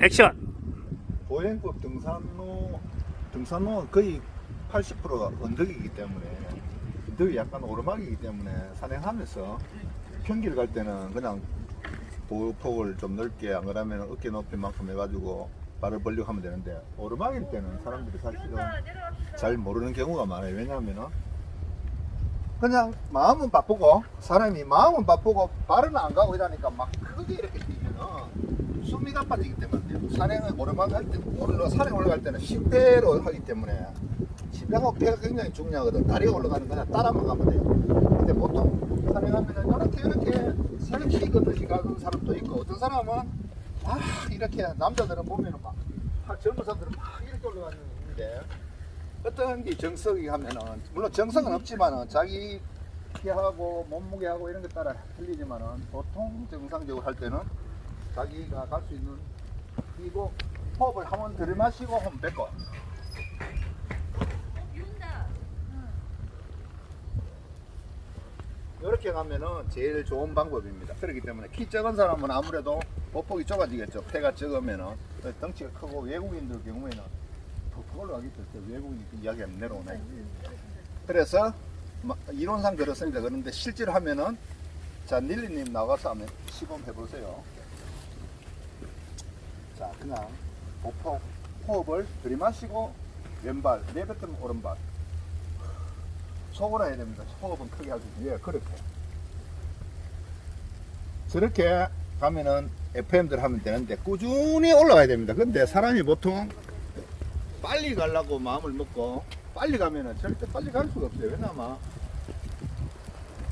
액션! 보행법 등산로 등산로는 거의 80%가 언덕이기 때문에 언덕이 약간 오르막이기 때문에 산행하면서 평길 갈 때는 그냥 보폭을 좀 넓게 안 그러면 어깨 높이만큼 해가지고 발을 벌리고 하면 되는데 오르막일 때는 사람들이 사실은 잘 모르는 경우가 많아요 왜냐하면은 그냥 마음은 바쁘고 사람이 마음은 바쁘고 발은 안 가고 이러니까 막 크게 이렇게 숨이 가빠지기 때문에 산행을 오르막 할 때 올라 산에 올라갈 때는 10회로 하기 때문에 10회하고 폐가 굉장히 중요하거든. 다리가 올라가는 거는 따라만 가면 돼요 근데 보통 산행하면은 이렇게 이렇게 살기 걷듯이 가는 사람도 있고. 어떤 사람은 막 이렇게 남자들은 보면은 막 젊은 사람들은 막 이렇게 올라가는 게 있는데 어떤 게 정석이 하면은 물론 정석은 없지만은 자기 키하고 몸무게하고 이런 것 따라 틀리지만은 보통 정상적으로 할 때는 자기가 갈 수 있는 그리고 호흡을 한 번 들이마시고 한번 뱉고 이렇게 가면은 제일 좋은 방법입니다. 그렇기 때문에 키 작은 사람은 아무래도 보폭이 좁아지겠죠. 폐가 적으면은 덩치가 크고 외국인들 경우에는 더 그걸로 하겠죠. 저 외국인이 그 이야기하면 내려오네. 그래서 마- 이론상 그렇습니다. 그런데 실제로 하면은 자 닐리님 나가서 한번 시범 해 보세요. 자 그냥 보폭 호흡을 들이마시고 왼발 내뱉으면 오른발 속으로 해야 됩니다. 호흡은 크게 하지 예 그렇게 저렇게 가면은 FM들 하면 되는데 꾸준히 올라가야 됩니다. 근데 사람이 보통 빨리 가려고 마음을 먹고 빨리 가면은 절대 빨리 갈 수가 없어요. 왜냐면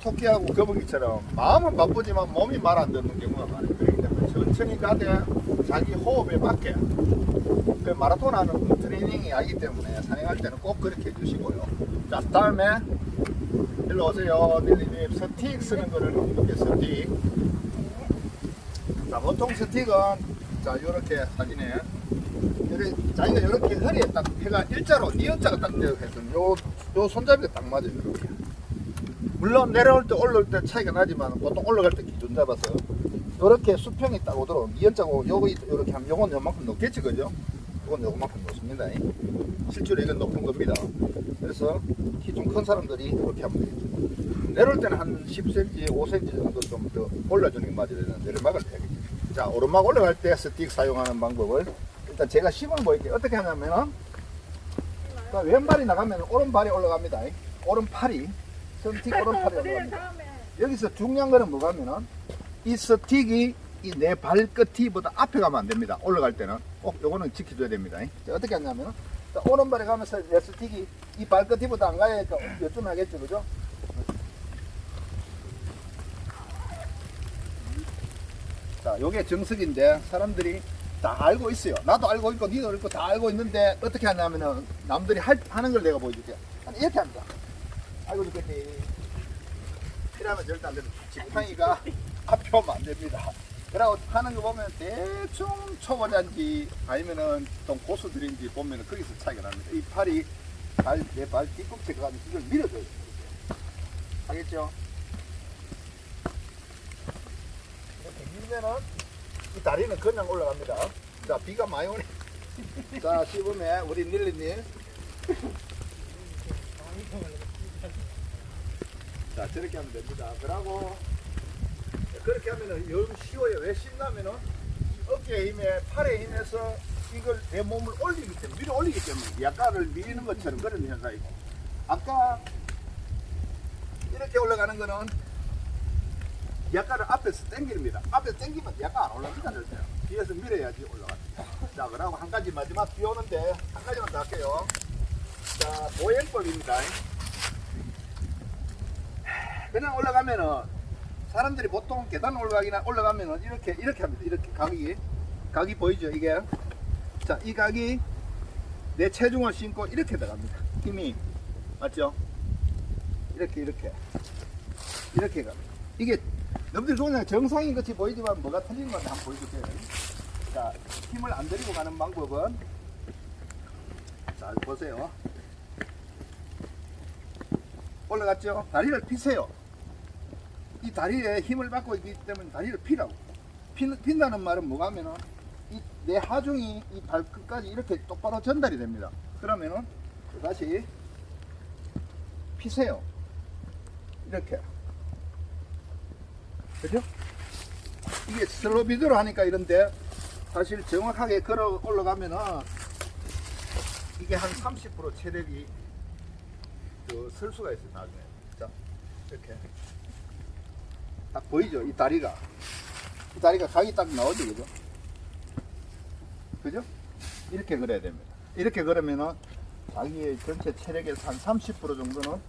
토끼하고 거북이처럼 마음은 바쁘지만 몸이 말 안 듣는 경우가 많아요. 그렇기 때문에 천천히 가되 자기 호흡에 맞게 그 마라톤 하는 트레이닝이 아니기 때문에 산행할 때는 꼭 그렇게 해주시고요. 자, 다음에 일로 오세요. 닐리님 스틱 쓰는 거를 이렇게 스틱. 자, 보통 스틱은 자, 요렇게 사진에 이렇게 자기가 이렇게 허리에 딱 해가 일자로 니은자가 딱 되어 해서 요, 요 손잡이가 딱 맞아요. 이렇게. 물론 내려올 때 올라올 때 차이가 나지만 보통 올라갈 때 기준 잡아서 이렇게 수평이 딱 오도록 니은자고 요거 이렇게 하면 요건 요만큼 높겠지 그죠? 요건 요만큼 높습니다. 실제로 이건 높은 겁니다. 그래서 키 좀 큰 사람들이 이렇게 하면 되겠죠. 내려올 때는 한 10cm, 5cm 정도 좀 더 올려주는 게 맞아야 되는데 내려막을 해야겠죠. 자, 오르막 올라갈 때 스틱 사용하는 방법을 일단 제가 시범 보일게요. 어떻게 하냐면은 자, 왼발이 나가면 오른발이 올라갑니다. 오른팔이 스틱 올라갑니다. 여기서 중요한 거는 뭐가 하면은 이 스틱이 이 내 발끝이보다 앞에 가면 안 됩니다. 올라갈 때는 꼭 요거는 지켜줘야 됩니다. 자, 어떻게 하냐면은 자, 오른발에 가면서 내 스틱이 이 발끝이보다 안 가야니까 여쭈나겠죠, 그죠? 자, 요게 정석인데 사람들이 다 알고 있어요. 나도 알고 있고 니도 알고 다 알고 있는데 어떻게 하냐면은 남들이 할, 하는 걸 내가 보여줄게. 아니, 이렇게 합니다. 알고 죽겠니? 이러면 절대 안 됩니다. 지팡이가 앞에 오면 안 됩니다. 그러고 하는 거 보면 대충 초보자인지 아니면은 좀 고수들인지 보면 거기서 차이가 납니다. 이 팔이 발, 내 발 뒤꿈치가 가면 이걸 밀어줘요. 알겠죠? 이렇게 밀면은 이 다리는 그냥 올라갑니다. 자, 비가 많이 오네. 자, 시범에 우리 닐리님. 자, 저렇게 하면 됩니다. 그러고 그렇게 하면은 영 쉬워요. 왜 쉽냐면은 어깨에 힘에 팔에 힘에서 이걸 내 몸을 올리기 때문에 위로 올리기 때문에 약간을 밀리는 것처럼 그런 현상이고 아까 이렇게 올라가는 거는 약간을 앞에서 당깁니다. 앞에서 당기면 약간 안 올라갑니다. 절대. 뒤에서 밀어야지 올라갑니다. 자, 그러고 한 가지 마지막 비 오는데 한 가지만 더 할게요. 자, 보행법입니다. 그냥 올라가면은 사람들이 보통 계단 올라가기나 올라가면은 이렇게 이렇게 합니다. 이렇게 각이 각이 보이죠? 이게 자 이 각이 내 체중을 신고 이렇게 들어갑니다. 힘이 맞죠? 이렇게 이렇게 이렇게 가. 이게 여러분들 그냥 정상인 것이 보이지만 뭐가 틀린 건지 한번 보여줄게요. 자 힘을 안 들이고 가는 방법은 자 보세요. 올라갔죠? 다리를 피세요. 이 다리에 힘을 받고 있기 때문에 다리를 피라고. 피, 핀다는 말은 뭐가 하면은 이 내 하중이 이 발끝까지 이렇게 똑바로 전달이 됩니다. 그러면은 다시 피세요. 이렇게. 그죠? 이게 슬로비드로 하니까 이런데 사실 정확하게 걸어 올라가면은 이게 한 30% 체력이 그설 수가 있어요 나중에. 자 이렇게 딱 보이죠 이 다리가 이 다리가 각이 딱 나오죠 그죠? 그죠? 이렇게 그려야 됩니다. 이렇게 그러면은 자기의 전체 체력에서 한30% 정도는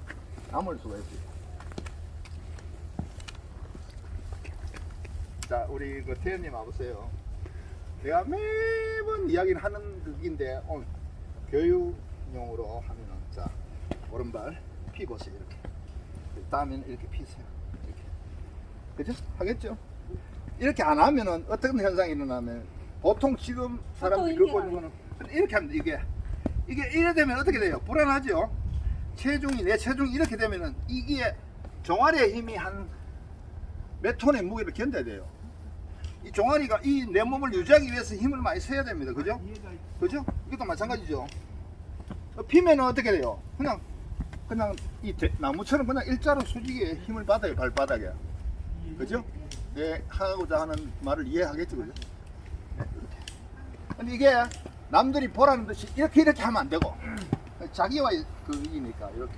남을 수가 있어요. 자, 우리 그 태연님 와보세요. 내가 매번 이야기를 하는 극인데 오늘 교육용으로 하면은 자 오른발 피 보세요 이렇게. 다음에는 이렇게 피세요. 그죠? 하겠죠? 이렇게 안 하면은 어떤 현상이 일어나면 보통 지금 사람들이 겪고 있는 거는 이렇게 합니다. 이게 이게 이래 되면 어떻게 돼요? 불안하죠. 체중이 내 체중이 이렇게 되면은 이게 종아리의 힘이 한 몇 톤의 무게를 견뎌야 돼요. 이 종아리가 이 내 몸을 유지하기 위해서 힘을 많이 써야 됩니다. 그죠? 그죠? 이것도 마찬가지죠. 어, 피면은 어떻게 돼요? 그냥 그냥 이 대- 나무처럼 그냥 일자로 수직에 힘을 받아요 발바닥에. 그죠? 내 하고자 하는 말을 이해하겠죠, 그죠? 근데 이게 남들이 보라는 듯이 이렇게 이렇게 하면 안 되고 자기와의 그 이니까 이렇게.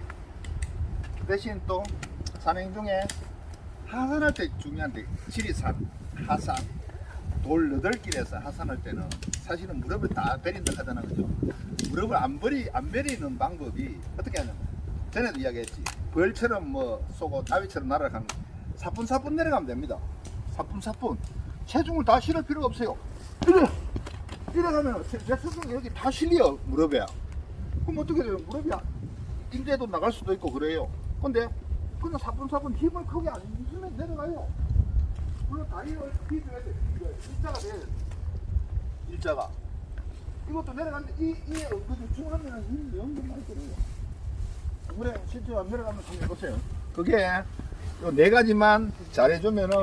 대신 또 산행 중에 하산할 때 중요한 데 지리산, 하산, 돌 여덟 길에서 하산할 때는 사실은 무릎을 다 베린다 하잖아, 그죠? 무릎을 안 버리 안 베리는 방법이 어떻게 하냐면 전에도 이야기했지. 벌처럼 뭐 쏘고 나비처럼 날아가는 사뿐사뿐 내려가면 됩니다. 사뿐사뿐 체중을 다 실을 필요가 없어요. 이래 이래 가면 내 체중 여기 다 실려 무릎에. 그럼 어떻게 돼요? 무릎이 인대도 나갈 수도 있고 그래요. 근데 그냥 사뿐사뿐 힘을 크게 안 주면 내려가요. 물론 다리를 비벼야 돼. 일자가 돼. 일자가. 이것도 내려가는데 이, 이에 그 유충하면 힘이 연금 많이 들어요. 그래, 실제 내려가면 한번 해보세요. 그게 요 네 가지만 잘해주면은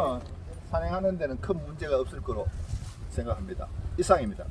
산행하는 데는 큰 문제가 없을 거로 생각합니다. 이상입니다.